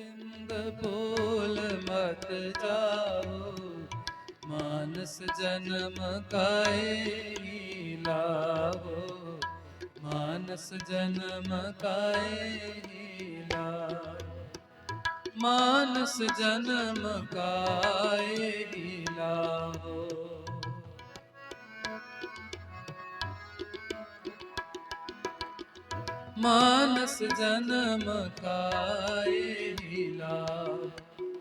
ਗੋਬਿੰਦ ਭੂਲ ਮਤ ਜਾਓ। ਮਾਨਸ ਜਨਮ ਕਾਏ ਲਾਵੋ। ਮਾਨਸ ਜਨਮ ਕਾਏ ਲਾਵੋ। ਮਾਨਸ ਜਨਮ ਕਾਏ ਲਾਵੋ। ਮਾਨਸ ਜਨਮ ਕਾਏ ਲੀਲਾ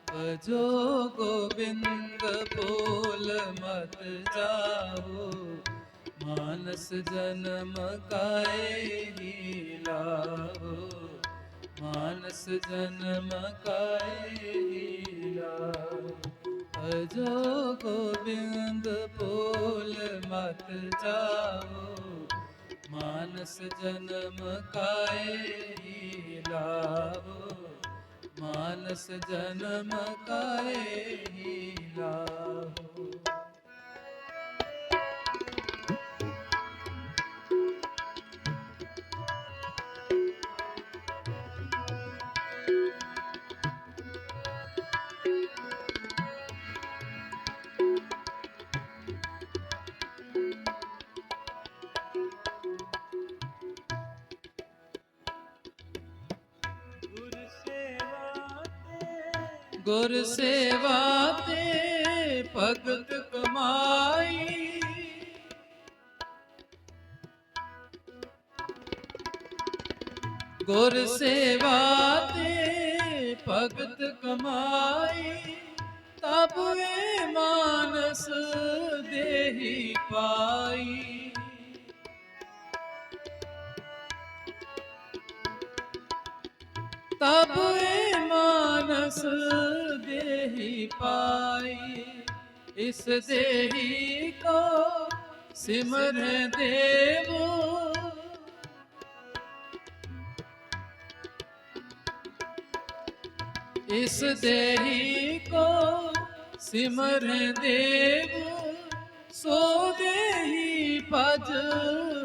ਭਜੋ ਗੋਬਿੰਦ ਭੋਲ ਮਤ ਜਾਓ ਮਾਨਸ ਜਨਮ ਕਾਏ ਲੀਲਾ ਮਾਨਸ ਜਨਮ ਕਾਏ ਲੀਲਾ ਭਜੋ ਗੋਬਿੰਦ ਭੋਲ ਮਤ ਜਾਓ ਮਾਨਸ ਜਨਮ ਕਾਏ ਹੀ ਲਾਵੋ। ਮਾਨਸ ਜਨਮ ਕਾਏ ਗੁਰ ਸੇਵਾ ਤੇ ਭਗਤ ਕਮਾਈ। ਗੁਰ ਸੇਵਾ ਤੇ ਭਗਤ ਕਮਾਈ, ਤਬ ਏ ਮਾਨਸ ਦੇਹੀ ਪਾਈ। ਤਬ ਏ ਮਾਨਸ ਦੇਹੀ ਪਾਈ। ਇਸ ਦੇਹੀ ਕੋ ਸਿਮਰ ਦੇਵੋ। ਇਸ ਦੇਹੀ ਕੋ ਸਿਮਰ ਦੇਵੋ। ਸੋ ਦੇਹੀ ਭਜ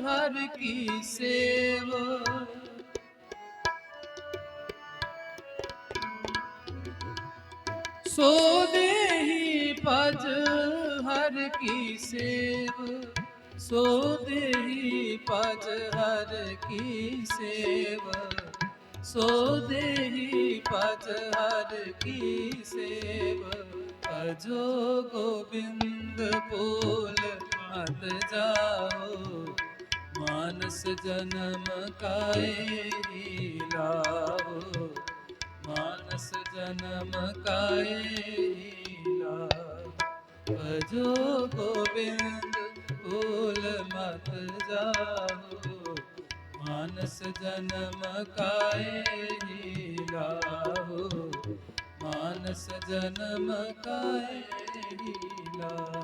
ਹਰ ਕੀ ਸੇਵ। ਸੋ ਦੇਹੀ ਭਜ ਹਰ ਕੀ ਸੇਵ। ਸੋ ਦੇਹੀ ਭਜ ਹਰ ਕੀ ਸੇਵ। ਸੋ ਦੇਹੀ ਭਜ ਹਰ ਕੀ ਸੇਵ। ਭਜੋ ਗੋਬਿੰਦ ਬੋਲ ਮਤ ਜਾਓ। ਮਾਨਸ ਜਨਮ ਕਾਏ ਹੀ ਲਾਓ। ਜਨਮ ਕਾਏ ਹੀਲਾ ਭਜੋ ਗੋਬਿੰਦ, ਭੂਲ ਮਤ ਜਾਓ। ਮਾਨਸ ਜਨਮ ਕਾਏ ਹੀਲਾ ਮਾਨਸ ਜਨਮ ਕਾਏ ਹੀਲਾ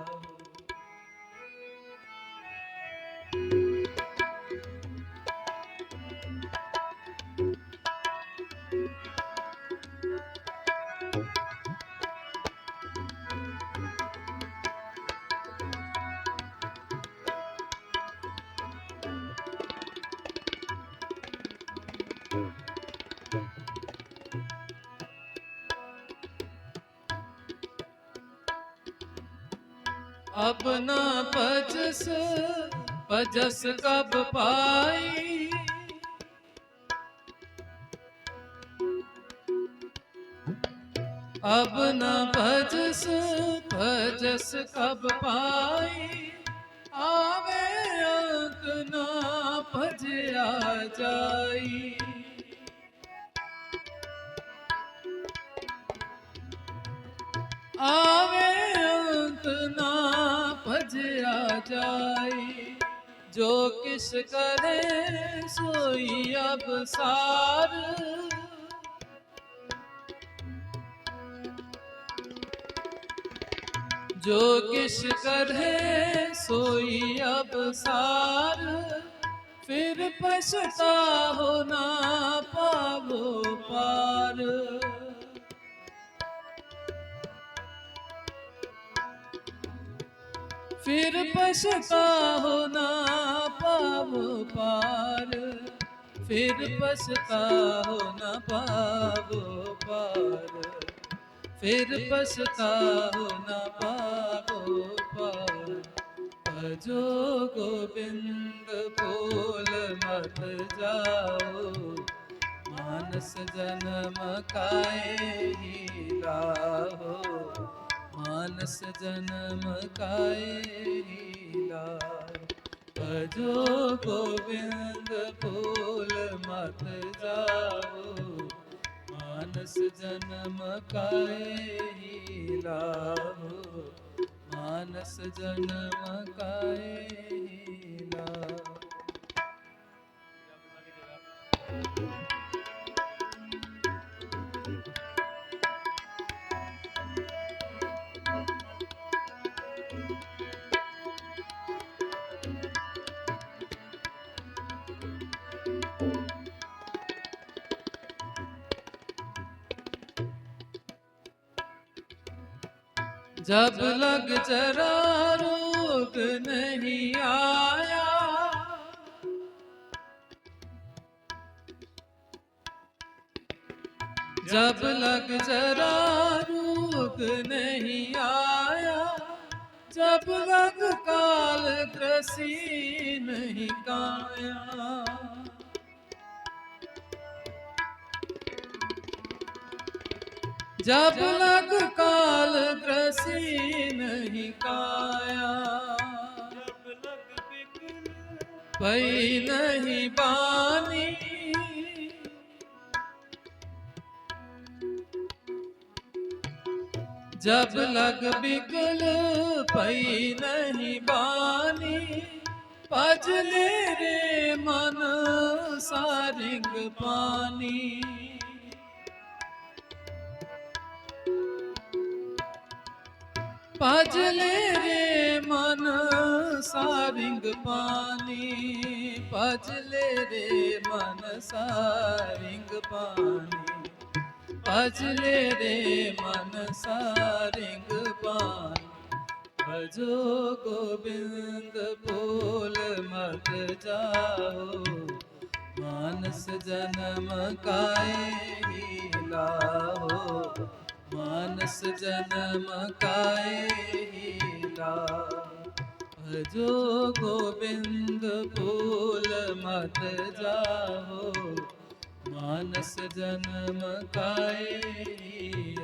ਅਬ ਨਾ ਪਜਸ ਪਜਸ ਕਬ ਪਾਈ। ਅਬ ਨਾ ਭਜਸ ਭਜਸ ਕਬ ਪਾਈ। ਆਵੇ ਅੰਤ ਨਾ ਭਜਿਆ ਜਾਈ। ਆ ਜਾਈ ਜੋ ਕਿਸ ਕਰੇ ਸੋਈ ਅਬਸਾਰ ਜੋ ਕਿਸ ਕਰੇ ਸੋਈ ਅਬਸਾਰ ਫਿਰ ਪਛਤਾਹੋ ਨਾ ਪਾਵੋ ਪਾਰ। ਫਿਰ ਪਛਤਾ ਹੋ ਨਾ ਪਾਵੋ ਪਾਰ ਫਿਰ ਪਛਤਾ ਹੋ ਨਾ ਪਾਵੋ ਪਾਰ ਫਿਰ ਪਛਤਾਹੋ ਨਾ ਪਾਵੋ ਪਾਰ ਅਜੋ ਗੋਬਿੰਦ ਭੋਲ ਮਤ ਜਾਓ। ਮਾਨਸ ਜਨਮ ਕਾਏ ਹੀ ਰਾਹੋ ਮਾਨਸ ਜਨਮ ਕਾਏ ਹੀਲਾ ਭਜੋ ਗੋਬਿੰਦ ਭੂਲ ਮਤ ਜਾਓ ਮਾਨਸ ਜਨਮ ਕਾਏ ਹੀਲਾ ਮਾਨਸ ਜਨਮ ਕਾਏ ਹੀਲਾ जब लग जरा रोग नहीं आया जब लग जरा रोग नहीं आया जब लग काल ग्रसी नहीं काया ਜਬ ਲਗ ਕਾਲ ਤ੍ਰਸੀ ਨਹੀਂ ਕਾਇਆ ਜਬ ਲਗ ਬਿਕਰ ਪਈ ਨਹੀਂ ਬਾਣੀ। ਜਬ ਲਗ ਬਿਕਲ ਪਈ ਨਹੀਂ ਬਾਣੀ। ਭਜ ਲੈ ਮਨ ਸਾਰਿੰਗ ਪਾਣੀ। पानी ਭਜਲੇ ਰੇ ਮਨ ਸਾਰਿੰਗ ਪਾਣੀ। ਭਜਲੇ ਰੇ ਮਨ ਸਾਰਿੰਗ ਪਾਣੀ। ਭਜਲੇ ਰੇ ਮਨ ਸਾਰਿੰਗ ਪਾਣੀ। ਭਜੋ ਗੋਬਿੰਦ ਭੋਲ ਮਤ ਜਾਓ। ਮਾਨਸ ਜਨਮ ਕਾਏ ਹੀ ਲਾਹੋ। ਮਾਨਸ ਜਨਮ ਕਾਏ ਹੀ ਭਜੋ ਗੋਬਿੰਦ ਬੋਲ ਮਤ ਜਾਓ ਮਾਨਸ ਜਨਮ ਕਾਏ ਹੀ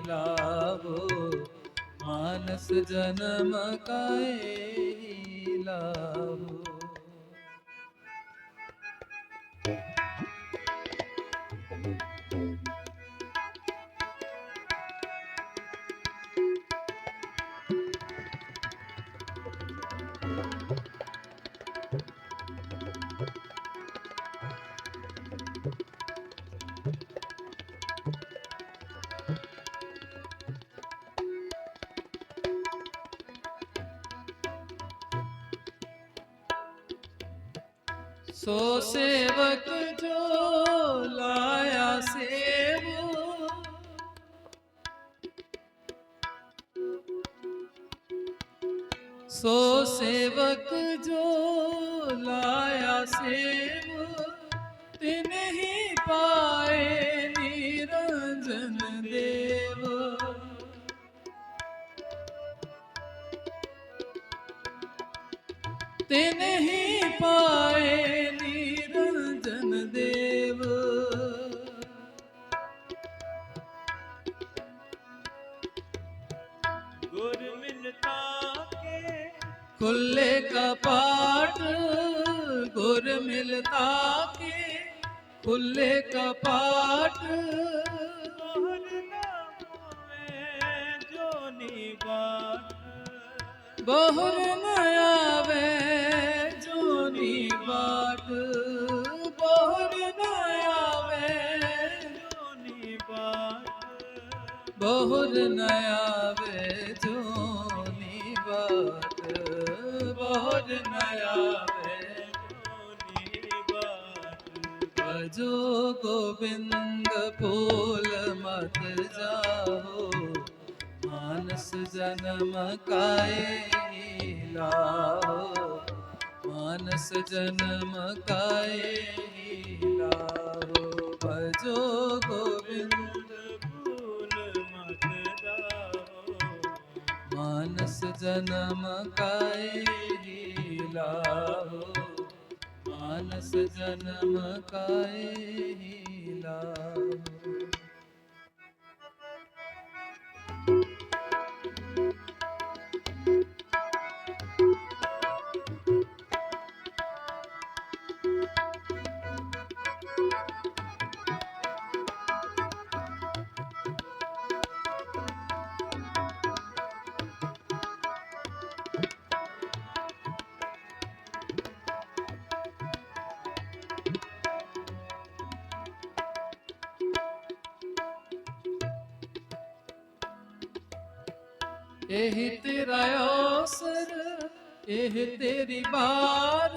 ਮਾਨਸ ਜਨਮ ਕਾਏ ਹੀ ਸੋ ਸੇਵਕ ਜੋ ਲਾਇਆ ਸੇਵੋ। ਸੋ ਸੇਵਕ ਜੋ ਲਾਇਆ ਸੇਵੋ, ਤਿਨ ਹੀ ਪਾਏ ਨਿਰੰਜਨ ਦੇਵ। ਤਿਨ ਹੀ ਪਾਏ ਚਲ ਤਾਕੇ ਖੁੱਲੇ ਕਪਾਟ। ਮੋਹਰ ਨਾ ਪਵੇ ਜੋਨੀ ਬਾਟ। ਬੋਹਰ ਨਾ ਆਵੇ। ਜੋਨੀ ਬਾਟ ਬੋਹਰ ਨਾ ਜੋ ਗੋਬਿੰਦ ਭੋਲ ਮਤ ਜਾਹੋ ਮਾਨਸ ਜਨਮ ਕਾਏ ਲਾਹੋ ਮਾਨਸ ਜਨਮ ਕਾਏ ਲਾਹੋ ਭਜੋ ਗੋਬਿੰਦ ਭੋਲ ਮਤ ਜਾਹੋ ਮਾਨਸ ਜਨਮ ਕਾਏ ਲਾਹੋ ਮਾਨਸ ਜਨਮ ਕਾਏ ਹੀ ਇਹ ਤੇਰਾ ਔਸਰ ਇਹ ਤੇਰੀ ਬਾਰ।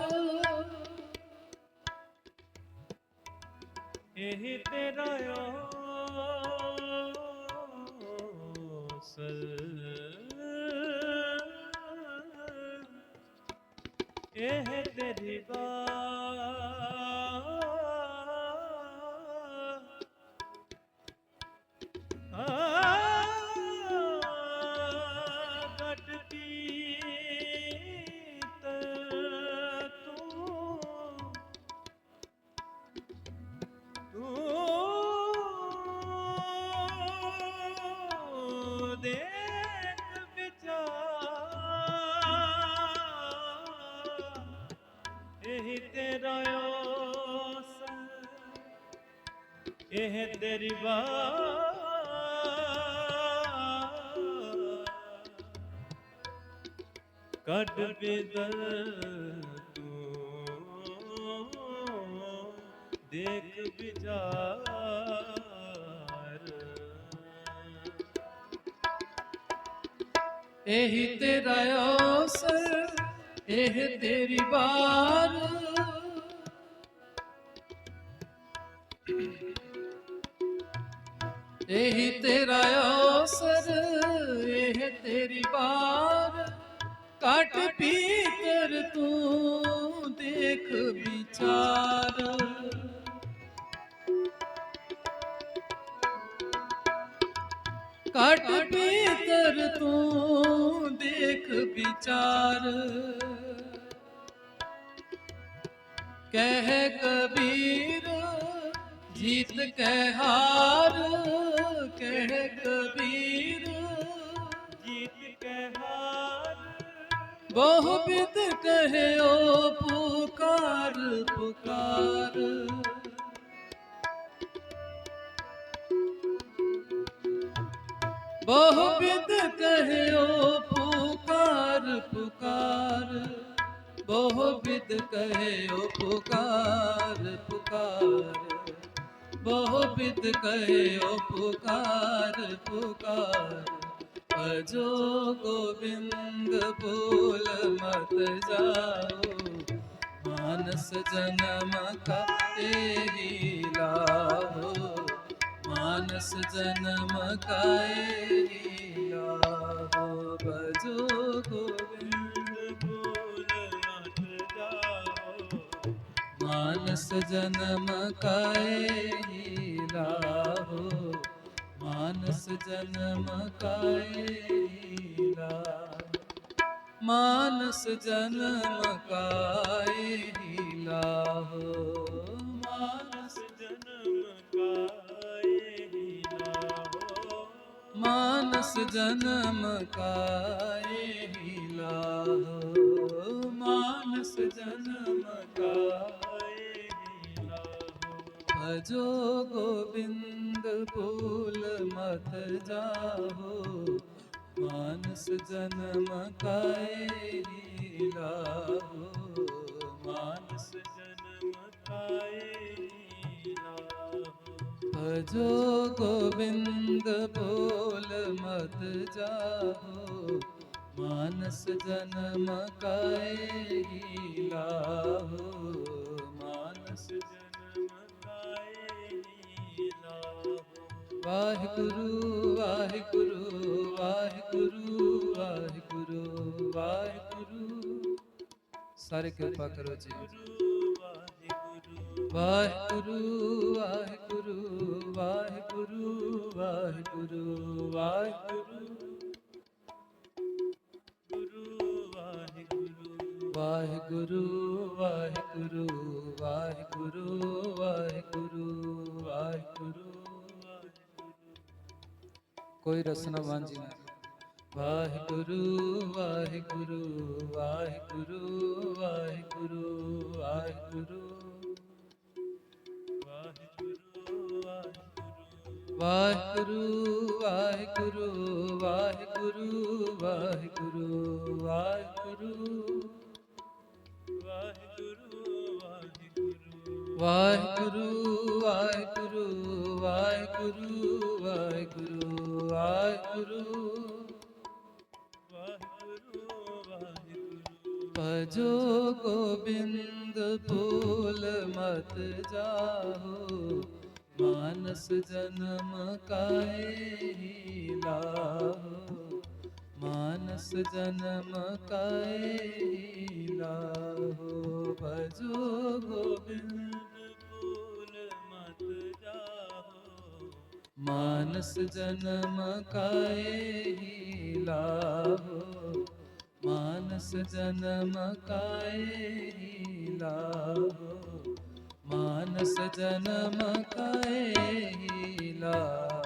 ਇਹ ਤੇਰਾ ਆਸਰ ਇਹ ਤੇਰੀ ਬਾਤ ਇਹ ਤੇਰੀ ਬਾਤ ਕੱਢ ਬਿਦਰ ਤੂੰ ਦੇਖ ਵਿਚਾਰ। ਇਹੀ ਤੇਰਾ ਔਸਰ ਇਹ ਤੇਰੀ ਬਾਰ ਵਿਚਾਰ। ਕਟ ਪੀਤਰ ਤੂੰ ਦੇਖ ਵਿਚਾਰ। ਕਹਿ ਕਬੀਰ ਜੀਤ ਕਹਿ ਹਾਰ ਕਹਿ ਬਹੁ ਬਿਦ ਕਹਿਓ ਪੁਕਾਰ ਪੁਕਾਰ। ਬਹੁ ਬਿਦ ਕਹਿਓ ਪੁਕਾਰ ਪੁਕਾਰ। ਬਹੁ ਬਿਦ ਕਹਿਓ ਪੁਕਾਰ ਪੁਕਾਰ। ਬਹੁ ਬਿਦ ਕਹਿਓ ਪੁਕਾਰ ਪੁਕਾਰ। ਭਜੋ ਗੋਬਿੰਦ ਭੂਲ ਮਤ ਜਾਓ ਮਾਨਸ ਜਨਮ ਕਾ ਤੇਰੀ ਲਾਹੋ ਮਾਨਸ ਜਨਮ ਕਾਏ ਲਾਹੋ ਭਜੋ ਗੋਬਿੰਦ ਭੂਲ ਮਤ ਜਾਓ ਮਾਨਸ ਜਨਮ ਕਾਇਲਾ ਮਾਨਸ ਜਨਮ ਕਾਏ ਲਾਹੋ ਮਾਨਸ ਜਨਮ ਕਾਏ ਲਾਹੋ ਮਾਨਸ ਜਨਮ ਕਾਏ ਲਾਹੋ ਮਾਨਸ ਜਨਮ ਕਾਏ ਲਾਹੋ ਭਜੋ ਗੋਬਿੰਦ ਭੂਲ ਮਤ ਜਾਹੋ ਮਾਨਸ ਜਨਮ ਕਾਏ ਲਾਹੋ ਮਾਨਸ ਭਜੋ ਗੋਬਿੰਦ ਭੂਲ ਮਤ ਜਾਹੋ ਮਾਨਸ ਜਨਮ ਕਾਏ ਲਾਹੋ ਮਾਨਸ ਵਾਹਿਗੁਰੂ ਵਾਹਿਗੁਰੂ ਵਾਹਿਗੁਰੂ ਵਾਹਿਗੁਰੂ ਵਾਹਿਗੁਰੂ। ਸਾਰੇ ਕਿਰਪਾ ਕਰੋ ਜੀ। ਗੁਰੂ ਵਾਹਿਗੁਰੂ ਵਾਹਿਗੁਰੂ ਵਾਹਿਗੁਰੂ ਵਾਹਿਗੁਰੂ ਵਾਹਿਗੁਰੂ। ਗੁਰੂ ਵਾਹਿਗੁਰੂ ਵਾਹਿਗੁਰੂ ਵਾਹਿਗੁਰੂ ਵਾਹਿਗੁਰੂ ਵਾਹਿਗੁਰੂ। ਕੋਈ ਰਸਨਾ ਵਾਂਝੀ ਨਾ ਵਾਹਿਗੁਰੂ ਵਾਹਿਗੁਰੂ ਵਾਹਿਗੁਰੂ ਵਾਹਿਗੁਰੂ ਵਾਹਿਗੁਰੂ ਵਾਹਿਗੁਰੂ। ਵਾਹਿਗੁਰੂ ਵਾਹਿਗੁਰੂ ਵਾਹਿਗੁਰੂ ਵਾਹਿਗੁਰੂ ਵਾਹਿਗੁਰੂ। ਵਾਹਿਗੁਰੂ ਵਾਹਿਗੁਰੂ ਵਾਹਿਗੁਰੂ ਵਾਹਿਗੁਰੂ ਵਾਹਿਗੁਰੂ। ਭਜੋ ਗੋਬਿੰਦ, ਭੂਲ ਮਤ ਜਾਹੋ, ਮਾਨਸ ਜਨਮ ਕਾਏ ਲਾਹੋ। ਮਾਨਸ ਜਨਮ ਕਾਏ ਲਾਹੋ। ਭਜੋ ਗੋਬਿੰਦ ਮਾਨਸ ਜਨਮ ਕਾਏ ਹੀ ਲਾਹੋ ਮਾਨਸ ਜਨਮ ਕਾਏ ਹੀ ਲਾਹੋ ਮਾਨਸ ਜਨਮ ਕਾਏ ਹੀ ਲਾਹੋ